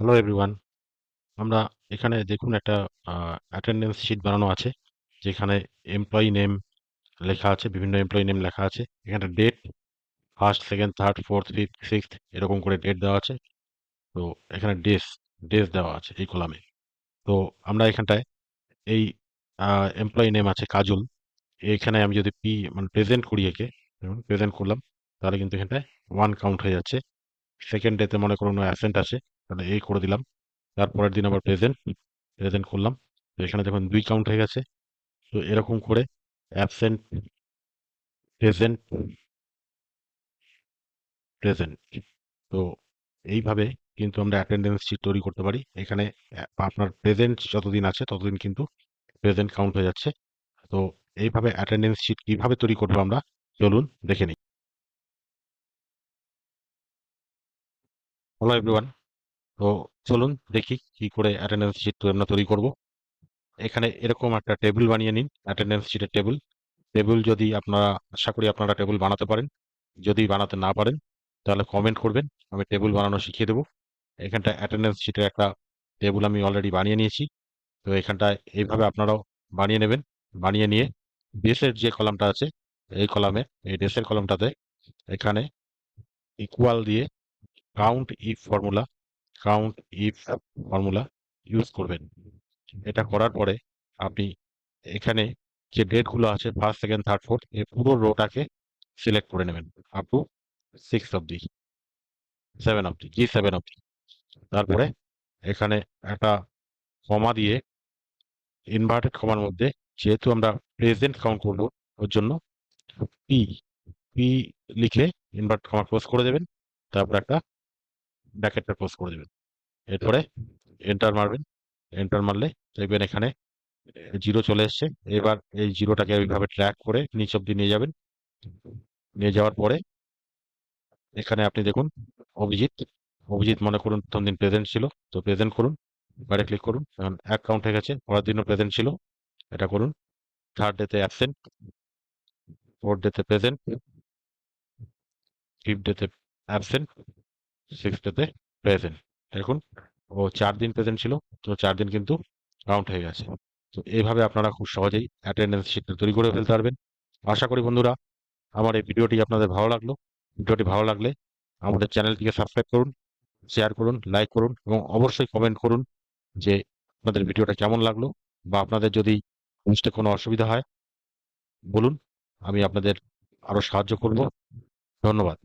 Hello everyone আমরা এখানে দেখুন একটা অ্যাটেন্ডেন্স শিট বানানো আছে, যেখানে এমপ্লয়ি নেম লেখা আছে, বিভিন্ন এমপ্লয়ি নেম লেখা আছে। এখানে date first second third fourth fifth sixth এরকম করে ডেট দেওয়া আছে। তো এখানে ডেস ডেস দেওয়া আছে এই কলামে তো আমরা এখানটায় এই এমপ্লয়ি নেম আছে কাজল। এখানে আমি যদি পি মানে প্রেজেন্ট করি একে প্রেজেন্ট করলাম, তাহলে কিন্তু এখানটায় ওয়ান কাউন্ট হয়ে যাচ্ছে। সেকেন্ড ডেতে মনে করুন অ্যাসেন্ট আছে। তাহলে এই করে দিলাম। তারপরের দিন আবার প্রেজেন্ট প্রেজেন্ট করলাম। তো এখানে দেখুন দুই কাউন্ট হয়ে গেছে। তো এরকম করে অ্যাবসেন্ট প্রেজেন্ট প্রেজেন্ট তো এইভাবে কিন্তু আমরা অ্যাটেন্ডেন্স শিট তৈরি করতে পারি। এখানে আপনার প্রেজেন্ট যতদিন আছে ততদিন কিন্তু প্রেজেন্ট কাউন্ট হয়ে যাচ্ছে। তো এইভাবে অ্যাটেন্ডেন্স শিট কীভাবে তৈরি করব আমরা? চলুন দেখে নিই। হ্যালো এভরিওয়ান তো চলুন দেখি কি করে অ্যাটেন্ডেন্স শিট আমরা তৈরি করব। এখানে এরকম একটা টেবিল বানিয়ে নিন অ্যাটেন্ডেন্স শিটের টেবিল টেবিল যদি আপনারা, আশা করি আপনারা টেবিল বানাতে পারেন। যদি বানাতে না পারেন, তাহলে কমেন্ট করবেন, আমি টেবিল বানানো শিখিয়ে দেবো। এখানটা অ্যাটেন্ডেন্স শিটের একটা টেবিল আমি অলরেডি বানিয়ে নিয়েছি। তো এখানটায় এইভাবে আপনারাও বানিয়ে নেবেন, বানিয়ে নিয়ে ডেসের যে কলামটা আছে, এই কলামে এই ডেসের কলামটাতে এখানে ইকুয়াল দিয়ে count if formula count if formula use করবেন। এটা করার পরে আপনি এখানে যে ডেটগুলো আছে ফার্স্ট সেকেন্ড থার্ড ফোর্থ এই পুরো রোটাকে সিলেক্ট করে নেবেন। আপ টু সিক্স অবধি। সেভেন অবধি জি সেভেন অবধি। তারপরে এখানে একটা কমা দিয়ে ইনভার্টেড কমার মধ্যে যেহেতু আমরা প্রেজেন্ট কাউন্ট করব, ওর জন্য পি পি লিখে ইনভার্ট কমা ক্লোজ করে দেবেন। তারপর একটা ব্র্যাকেটটা ক্লোজ করে দেবেন। এরপরে এন্টার মারবেন। এন্টার মারলে দেখবেন এখানে জিরো চলে এসছে। এবার এই জিরোটাকে ওইভাবে ট্র্যাক করে নিচ অব্দি নিয়ে যাবেন। নিয়ে যাওয়ার পরে এখানে আপনি দেখুন অভিজিৎ। অভিজিৎ মনে করুন প্রথম দিন প্রেজেন্ট ছিল। তো প্রেজেন্ট করুন। বাইরে ক্লিক করুন। এখন অ্যাকাউন্ট হয়ে গেছে। পরের দিনও প্রেজেন্ট ছিল। এটা করুন। থার্ড ডেতে অ্যাবসেন্ট ফোর্থ ডেতে প্রেজেন্ট ফিফথ ডেতে অ্যাবসেন্ট সিক্স ডেতে প্রেজেন্ট দেখুন, ও চার দিন প্রেজেন্ট ছিল, তো চার দিন কিন্তু কাউন্ট হয়ে গেছে। তো এইভাবে আপনারা খুব সহজেই অ্যাটেন্ডেন্স শিটটা তৈরি করে ফেলতে পারবেন। আশা করি বন্ধুরা, আমার এই ভিডিওটি আপনাদের ভালো লাগল। ভিডিওটি ভালো লাগলে আমাদের চ্যানেলটিকে সাবস্ক্রাইব করুন শেয়ার করুন লাইক করুন এবং অবশ্যই কমেন্ট করুন যে আপনাদের ভিডিওটা কেমন লাগল বা আপনাদের যদি বুঝতে কোনো অসুবিধা হয়, বলুন, আমি আপনাদের আরও সাহায্য করব। ধন্যবাদ।